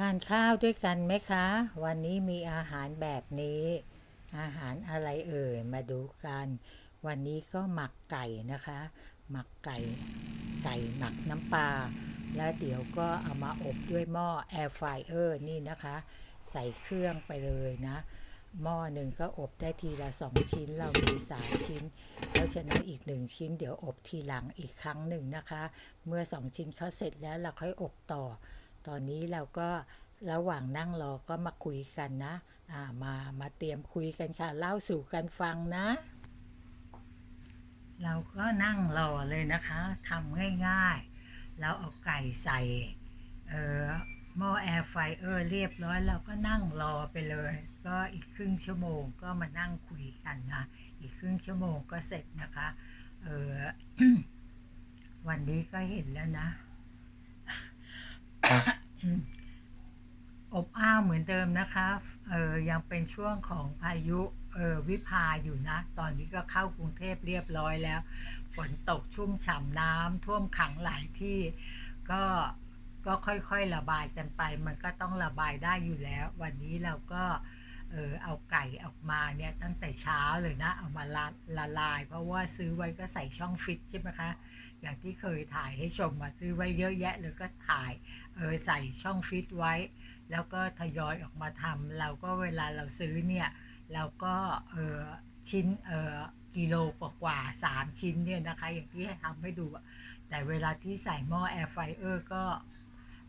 ทานข้าวด้วยกันไหมคะ วันนี้มีอาหารแบบนี้ อาหารอะไรเอ่ย มาดูกัน วันนี้ก็หมักไก่นะคะ หมักไก่ไก่หมักน้ำปลา แล้วเดี๋ยวก็เอามาอบด้วยหม้อแอร์ไฟเออร์นี่นะคะ ใส่เครื่องไปเลยนะ หม้อหนึ่งก็อบได้ทีละสองชิ้น เรามีสามชิ้น เพราะฉะนั้นอีกหนึ่งชิ้น เดี๋ยวอบทีหลังอีกครั้งหนึ่งนะคะ เมื่อสองชิ้นเขาเสร็จแล้วเราค่อยอบต่อ ตอนนี้เราก็ระหว่างนั่งรอก็มาคุยกันนะอ่ามามาเตรียมคุยกันค่ะ เล่าสู่กันฟังนะ เราก็นั่งรอเลยนะคะทำง่ายๆ เราเอาไก่ใส่เอ่อหม้อแอร์ไฟเออร์เรียบร้อยเราก็นั่งรอไปเลย ก็อีกครึ่งชั่วโมงก็มานั่งคุยกันนะ อีกครึ่งชั่วโมงก็เสร็จนะคะเออวันนี้ก็เห็นแล้วนะ อบอ้าวเหมือนเดิมนะคะเออยังเป็นช่วงของพายุเออวิภาอยู่นะ ตอนนี้ก็เข้ากรุงเทพเรียบร้อยแล้ว ฝนตกชุ่มฉ่ำน้ำท่วมขังหลายที่ก็ก็ค่อยๆระบายกันไป มันก็ต้องระบายได้อยู่แล้ว วันนี้เราก็เออเอาไก่ออกมาเนี่ยตั้งแต่เช้าเลยนะ เอามาละละลาย เพราะว่าซื้อไว้ก็ใส่ช่องฟิตใช่ไหมคะ อย่างที่เคยถ่ายให้ชมมาซื้อไว้เยอะแยะเลยก็ถ่ายเออใส่ช่องฟิตไว้ แล้วก็ทยอยออกมาทำเราก็เวลาเราซื้อเนี่ยเราก็เออชิ้นเออกิโลกว่าๆสามชิ้นเนี่ยนะคะอย่างที่ให้ทำให้ดู แต่เวลาที่ใส่หม้อแอร์ไฟเออร์ก็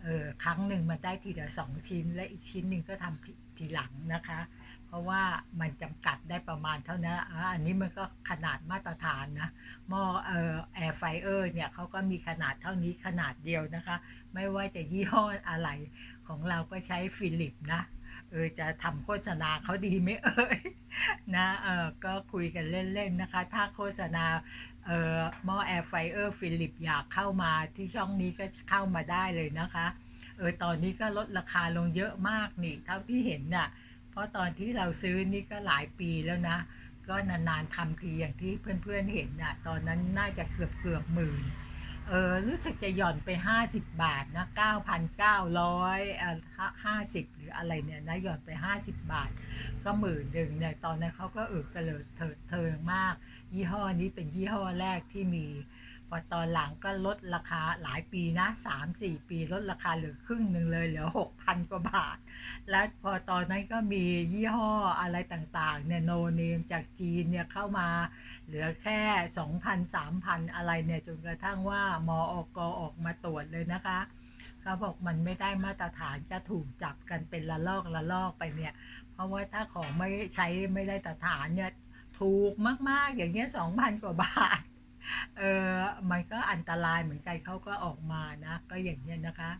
เออครั้งหนึ่งมันได้ทีละสองชิ้นและอีกชิ้นหนึ่งก็ทำททีหลังนะคะ เพราะว่ามันจำกัดได้ประมาณเท่านั้นอันนี้มันก็ขนาดมาตรฐานนะหม้อเอ่อแอร์ไฟเออร์เนี่ยเขาก็มีขนาดเท่านี้ขนาดเดียวนะคะ ไม่ว่าจะยี่ห้ออะไรของเราก็ใช้ฟิลิปนะเออจะทำโฆษณาเขาดีไหมเอ่ยนะเออก็คุยกันเล่น ๆ นะคะ ถ้าโฆษณาเอ่อหม้อแอร์ไฟเออร์ฟิลิปอยากเข้ามาที่ช่องนี้ก็เข้ามาได้เลยนะคะ เออตอนนี้ก็ลดราคาลงเยอะมากนี่ เท่าที่เห็นน่ะ ราะตอนที่เราซื้อนี่ก็หลายปีแล้วนะ ก็นานๆทำทีอย่างที่เพื่อนๆเห็นน่ะตอนนั้นน่าจะเกือบเกือบหมื่นเออรู้สึกจะหย่อนไป 50 บาทนะ9,900อะ50 หรืออะไรเนี่ยนะหย่อนไป 50 บาท ก็หมื่นหนึ่งเนี่ยตอนนั้นเขาก็อึกกระเลิดเถิดเทิงมาก ยี่ห้อนี้เป็นยี่ห้อแรกที่มี พอตอนหลังก็ลดราคาหลายปีนะ3-4ปีลดราคาเหลือครึ่งหนึ่งเลยเหลือ6,000กว่าบาท แล้วพอตอนนั้นก็มียี่ห้ออะไรต่างๆเนี่ยโนเนมจากจีนเนี่ยเข้ามาเหลือแค่2,000 3,000อะไรเนี่ยจนกระทั่งว่ามออกออกมาตรวจเลยนะคะเขาบอกมันไม่ได้มาตรฐานจะถูกจับกันเป็นละลอกละลอกไปเนี่ย เพราะว่าถ้าของไม่ใช้ไม่ได้มาตรฐานเนี่ยถูกมากๆอย่างเงี้ย2,000กว่าบาท เออมันก็อันตรายเหมือนกันเขาก็ออกมานะ ก็อย่างเนี้ยนะคะ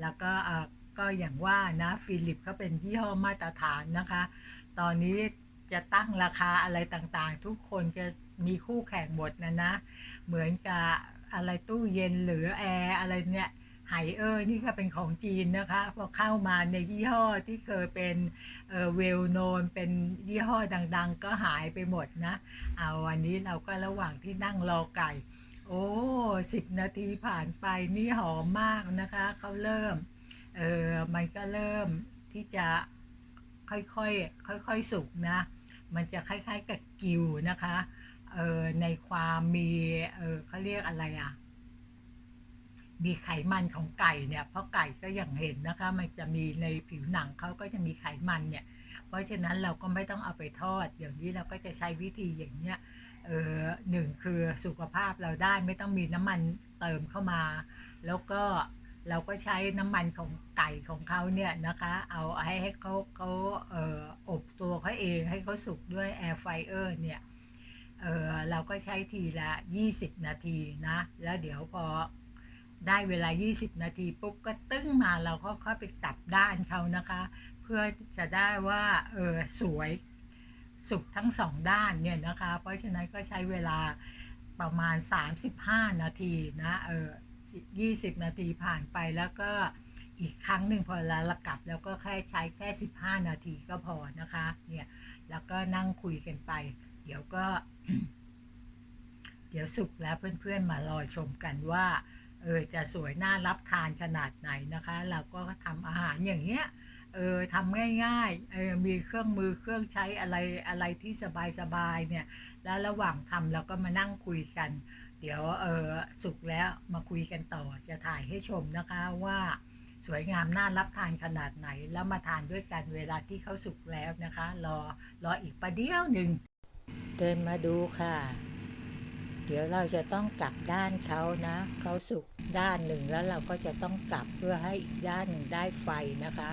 แล้วก็เออก็อย่างว่านะฟิลิปเขาเป็นยี่ห้อมาตรฐานนะคะ ตอนนี้จะตั้งราคาอะไรต่างๆ ทุกคนจะมีคู่แข่งหมดนะนะ เหมือนกับอะไรตู้เย็นหรือแอร์อะไรเนี่ย ไหเออร์นี่ก็เป็นของจีนนะคะพอเข้ามาในยี่ห้อที่เคยเป็นเออเวลโนนเป็นยี่ห้อดัง ๆ ก็หายไปหมดนะเอาวันนี้เราก็ระหว่างที่นั่งรอไก่ โอ้สิบนาทีผ่านไปนี่หอมมากนะคะเขาเริ่มเออมันก็เริ่มที่จะค่อยๆค่อยๆสุกนะ มันจะคล้ายๆกับกิวนะคะเออในความมีเออเขาเรียกอะไรอะ มีไขมันของไก่เนี่ยเพราะไก่ก็อย่างเห็นนะคะ มันจะมีในผิวหนังเขาก็จะมีไขมันเนี่ย เพราะฉะนั้นเราก็ไม่ต้องเอาไปทอดเดี๋ยวนี้เราก็จะใช้วิธีอย่างเนี้ยเออหนึ่งคือสุขภาพเราได้ไม่ต้องมีน้ำมันเติมเข้ามา แล้วก็เราก็ใช้น้ำมันของไก่ของเขาเนี่ยนะคะ เอาให้ให้เขาเขาเอออบตัวเขาเองให้เขาสุกด้วยแอร์ไฟเออร์เนี่ยเออเราก็ใช้ทีละ 20 นาทีนะ แล้วเดี๋ยวพอ ได้เวลา 20 นาทีปุ๊บก็ตึ้งมาเราก็ค่อยไปกลับด้านเขานะคะ เพื่อจะได้ว่าเออสวยสุกทั้งสองด้านเนี่ยนะคะ เพราะฉะนั้นก็ใช้เวลาประมาณ 35 นาทีนะเออ20 นาทีผ่านไปแล้วก็อีกครั้งหนึ่งพอเรากลับแล้วก็แค่ใช้แค่ 15 นาทีก็พอนะคะเนี่ยแล้วก็นั่งคุยกันไป เดี๋ยวก็ เดี๋ยวสุกแล้วเพื่อนๆมารอชมกันว่า เออจะสวยน่ารับทานขนาดไหนนะคะ เราก็ทำอาหารอย่างเงี้ยเออทำง่ายๆเออมีเครื่องมือเครื่องใช้อะไรอะไรที่สบายๆเนี่ยแล้วระหว่างทำเราก็มานั่งคุยกัน เดี๋ยวเออสุกแล้วมาคุยกันต่อจะถ่ายให้ชมนะคะว่าสวยงามน่ารับทานขนาดไหน แล้วมาทานด้วยกันเวลาที่เขาสุกแล้วนะคะ รอรออีกประเดี๋ยวหนึ่งเดินมาดูค่ะ เดี๋ยวเราจะต้องกลับด้านเขานะเขาสุกด้านหนึ่งแล้วเราก็จะต้องกลับเพื่อให้อีกด้านหนึ่งได้ไฟนะคะ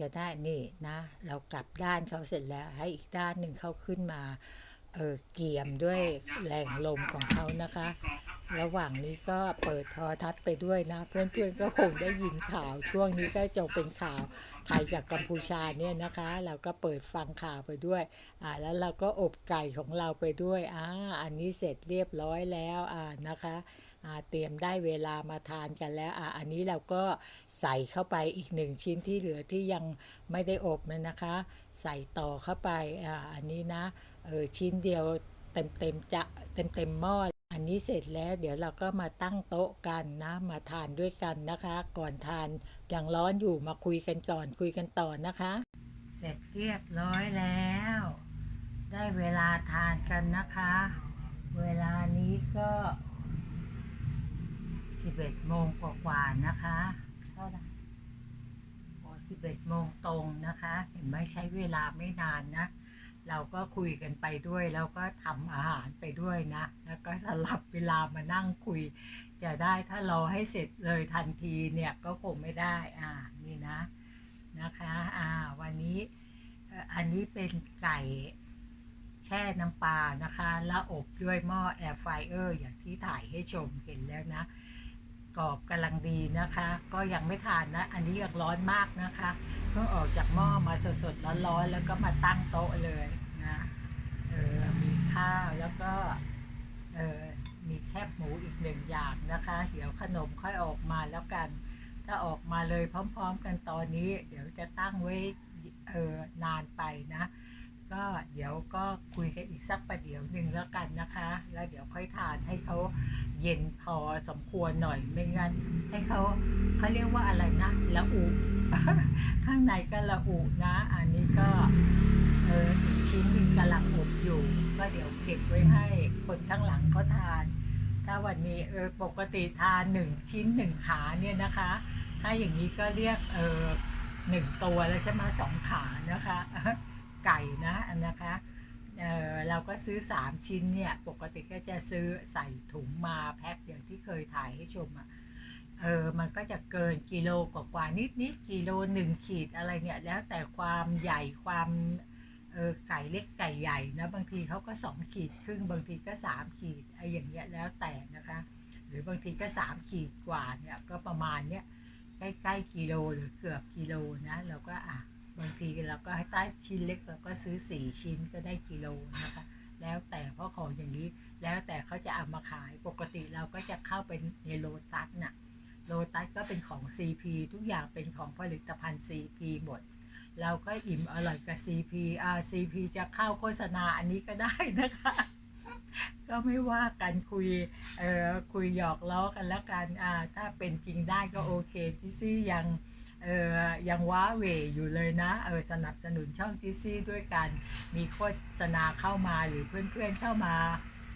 จะได้นี่นะ เรากลับด้านเขาเสร็จแล้ว ให้อีกด้านหนึ่งเขาขึ้นมาเออเกี่ยมด้วยแรงลมของเขานะคะ ระหว่างนี้ก็เปิดโทอทัศน์ไปด้วยนะ เพื่อนๆก็คงได้ยินข่าวช่วงนี้ก็จงเป็นข่าวไทยกับกัมพูชาเนี่ยนะคะ เราก็เปิดฟังข่าวไปด้วยอ่าแล้วเราก็อบไก่ของเราไปด้วยอ่าอันนี้เสร็จเรียบร้อยแล้วอ่านะคะอ่าเตรียมได้เวลามาทานกันแล้วอ่าอันนี้เราก็ใส่เข้าไปอีกหนึ่งชิ้นที่เหลือที่ยังไม่ได้อบนะนะคะ ใส่ต่อเข้าไปอ่าอันนี้นะเออชิ้นเดียวเต็มเต็มจะเต็มเต็มหม้อ อันนี้เสร็จแล้วเดี๋ยวเราก็มาตั้งโต๊ะกันนะ มาทานด้วยกันนะคะ ก่อนทานยังร้อนอยู่มาคุยกันก่อนคุยกันต่อนะคะ เสร็จเรียบร้อยแล้ว ได้เวลาทานกันนะคะ เวลานี้ก็ 11โมงกว่าๆนะคะเท่าไหร่โอ้11โมงตรงนะคะ เห็นไหมใช้เวลาไม่นานนะ เราก็คุยกันไปด้วย แล้วก็ทำอาหารไปด้วยนะ แล้วก็สลับเวลามานั่งคุย จะได้ถ้ารอให้เสร็จเลยทันทีเนี่ยก็คงไม่ได้อ่านี่นะนะคะอ่าวันนี้อันนี้เป็นไก่แช่น้ำปลานะคะแล้วอบด้วยหม้อแอร์ไฟเออร์อย่างที่ถ่ายให้ชมเห็นแล้วนะกรอบกำลังดีนะคะ ก็ยังไม่ทานนะ อันนี้ยังร้อนมากนะคะ เพิ่งออกจากหม้อมาสดๆร้อนๆแล้วก็มาตั้งโต๊ะเลย ออมีข้าวแล้วก็เออมีแคบหมูอีกหนึ่งอย่างนะคะ เดี๋ยวขนมค่อยออกมาแล้วกัน ถ้าออกมาเลยพร้อม ๆ กันตอนนี้ เดี๋ยวจะตั้งไว้เออนานไปนะ ก็เดี๋ยวก็คุยกันอีกสักประเดี๋ยวหนึ่งแล้วกันนะคะ แล้วเดี๋ยวค่อยทานให้เขาเย็นพอสมควรหน่อยไม่งั้นให้เขาเขาเรียกว่าอะไรนะละอุข้างในก็ละอุนะ อันนี้ก็เออ ชิ้นหนึ่งกำลังอบอยู่ก็เดี๋ยวเก็บไว้ให้คนข้างหลังเขาทาน ถ้าวันนี้เออปกติทานหนึ่งชิ้นหนึ่งขาเนี่ยนะคะ ถ้าอย่างนี้ก็เรียกเออหนึ่งตัวแล้วใช่ไหมสองขานะคะ ไก่นะนะคะเออเราก็ซื้อ 3 ชิ้นเนี่ยปกติก็จะซื้อใส่ถุงมาแพ็คอย่างที่เคยถ่ายให้ชมอะ่ะเออมันก็จะเกินกิโลกว่านิดนิดกิโลหนึ่งขีดอะไรเนี่ยแล้วแต่ความใหญ่ความ เออไก่เล็กไก่ใหญ่นะบางทีเขาก็2ขีดครึ่งบางทีก็3ขีดไอ้อย่างเงี้ยแล้วแต่นะคะ หรือบางทีก็3ขีดกว่าเนี่ยก็ประมาณเนี้ยใกล้ๆกิโลหรือเกือบกิโลนะเราก็อะบางทีเราก็ให้ใต้ชิ้นเล็กเราก็ซื้อ4ชิ้นก็ได้กิโลนะคะแล้วแต่เพราะของอย่างนี้ แล้วแต่เขาจะเอามาขายปกติเราก็จะเข้าเป็นในโลตัสน่ะโลตัสก็เป็นของ CP ทุกอย่างเป็นของผลิตภัณฑ์ CP หมด เราก็อิ่มอร่อยกับ CP อ่า CP จะเข้าโฆษณาอันนี้ก็ได้นะคะ ก็ไม่ว่ากันคุยเอ่อคุยหยอกล้อกันแล้วกันอ่าถ้าเป็นจริงได้ก็โอเคจิซี่ยังเออยังว้าเหวอยู่เลยนะเออสนับสนุนช่องจิซี่ด้วยกันมีโฆษณาเข้ามาหรือเพื่อนๆเข้ามา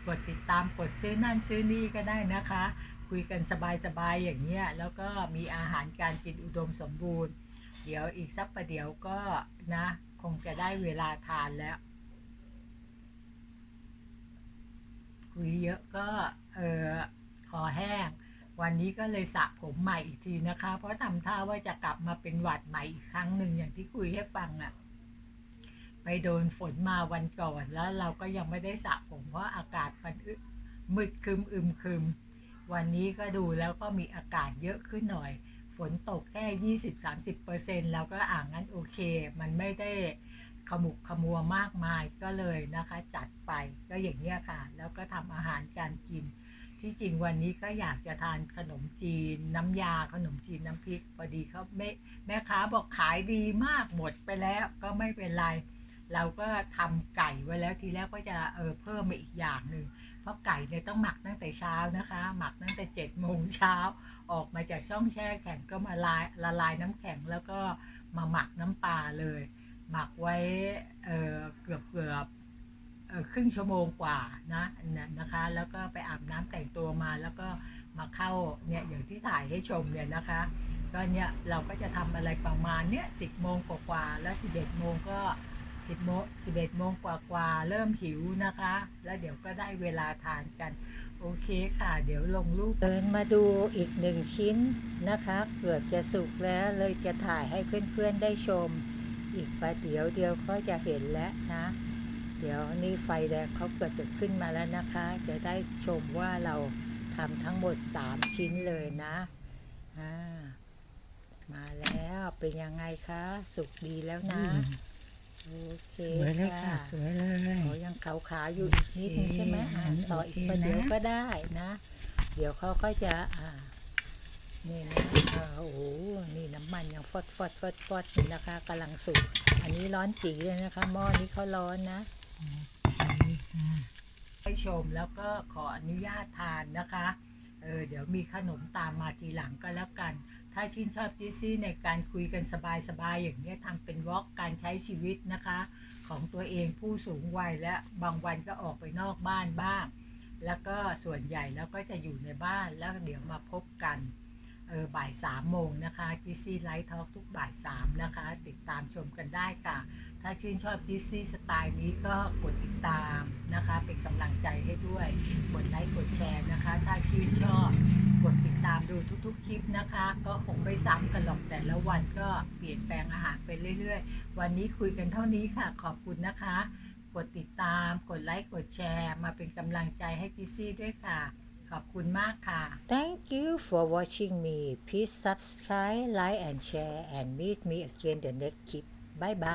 กดติดตามกดซื้อนั่นซื้อนี่ก็ได้นะคะ คุยกันสบายๆอย่างเงี้ยแล้วก็มีอาหารการกินอุดมสมบูรณ์ เดี๋ยวอีกสักประเดี๋ยวก็นะ คงจะได้เวลาทานแล้ว คุยเยอะก็เออคอแห้ง วันนี้ก็เลยสระผมใหม่อีกทีนะคะ เพราะทำท่าว่าจะกลับมาเป็นหวัดใหม่อีกครั้งหนึ่งอย่างที่คุยให้ฟังอะ่ะ ไปโดนฝนมาวันก่อนแล้วเราก็ยังไม่ได้สระผมเพราะอากาศมันอึมืดคึมอึมคึม วันนี้ก็ดูแล้วก็มีอากาศเยอะขึ้นหน่อย นตกแค่20-30%แล้วก็อ่างนั้นโอเค มันไม่ได้ขมุกขมัวมากมายก็เลยนะคะ จัดไปก็อย่างเงี้ยค่ะ แล้วก็ทำอาหารการกิน ที่จริงวันนี้ก็อยากจะทานขนมจีน น้ำยาขนมจีนน้ำพริกพอดีเขาแม่แม่ค้าบอกขายดีมากหมดไปแล้วก็ไม่เป็นไร เราก็ทำไก่ไว้แล้วทีแรกก็จะเออเพิ่มมาอีกอย่างหนึ่งเพราะไก่เนี่ยต้องหมักตั้งแต่เช้านะคะ หมักตั้งแต่เจ็ดโมงเช้าออกมาจากช่องแช่แข็งก็มาลายละลายน้ำแข็งแล้วก็มาหมักน้ำปลาเลย หมักไว้เออเกือบเกือบครึ่งชั่วโมงกว่านะนะนะคะ แล้วก็ไปอาบน้ำแต่งตัวมาแล้วก็มาเข้าเนี่ยอย่างที่ถ่ายให้ชมเนี่ยนะคะก็เนี่ยเราก็จะทำอะไรประมาณเนี้ยสิบโมงกว่าๆแล้วสิบเอ็ดโมงก็ สิบโมงสิบเอ็ดโมงกว่าๆเริ่มหิวนะคะ แล้วเดี๋ยวก็ได้เวลาทานกัน โอเคค่ะ เดี๋ยวลงรูปเดินมาดูอีกหนึ่งชิ้นนะคะ เกือบจะสุกแล้วเลยจะถ่ายให้เพื่อนๆได้ชม อีกประเดี๋ยวเดียวก็จะเห็นแล้วนะ เดี๋ยวนี่ไฟแดงเขาเกือบจะขึ้นมาแล้วนะคะ จะได้ชมว่าเราทำทั้งหมด 3 ชิ้นเลยนะมาแล้วเป็นยังไงคะ สุกดีแล้วนะ โอเคสวยเลยค่ะค่ะสวยเลยโอ้ยังขาวๆอยู่อีกนิดนึงใช่ไหมอ่าต่ออีกประเดี๋ยวก็ได้นะ เดี๋ยวเขาก็จะอ่านี่นะอ่าโอ้โหนี่น้ำมันยังฟอดฟอดฟอดฟอดอยู่นะคะกำลังสุก อันนี้ร้อนจีเลยนะคะหม้อนี้เขาร้อนนะให้ชมแล้วก็ขออนุญาตทานนะคะ เออเดี๋ยวมีขนมตามมาทีหลังก็แล้วกัน ถ้าชื่นชอบจิซี่ในการคุยกันสบายๆอย่างนี้ทำเป็นวอล์กการใช้ชีวิตนะคะ ของตัวเองผู้สูงวัยและบางวันก็ออกไปนอกบ้านบ้าง แล้วก็ส่วนใหญ่แล้วก็จะอยู่ในบ้านแล้วเดี๋ยวมาพบกันเออบ่ายสามโมงนะคะจิซี่ไลท์ทอล์กทุกบ่ายสามนะคะ ติดตามชมกันได้ค่ะ ถ้าชื่นชอบจิซี่สไตล์นี้ก็กดติดตามนะคะ เป็นกำลังใจให้ด้วย กดไลค์กดแชร์นะคะ ถ้าชื่นชอบ ดูทุกๆคลิปนะคะ ก็คงไม่ซ้ำกันหรอกแต่ละวันก็เปลี่ยนแปลงอาหารไปเรื่อยๆ วันนี้คุยกันเท่านี้ค่ะ ขอบคุณนะคะ กดติดตาม กดไลค์ กดแชร์ มาเป็นกำลังใจให้จิซี่ด้วยค่ะ ขอบคุณมากค่ะ Thank you for watching me please subscribe like and share and meet me again the next clip bye bye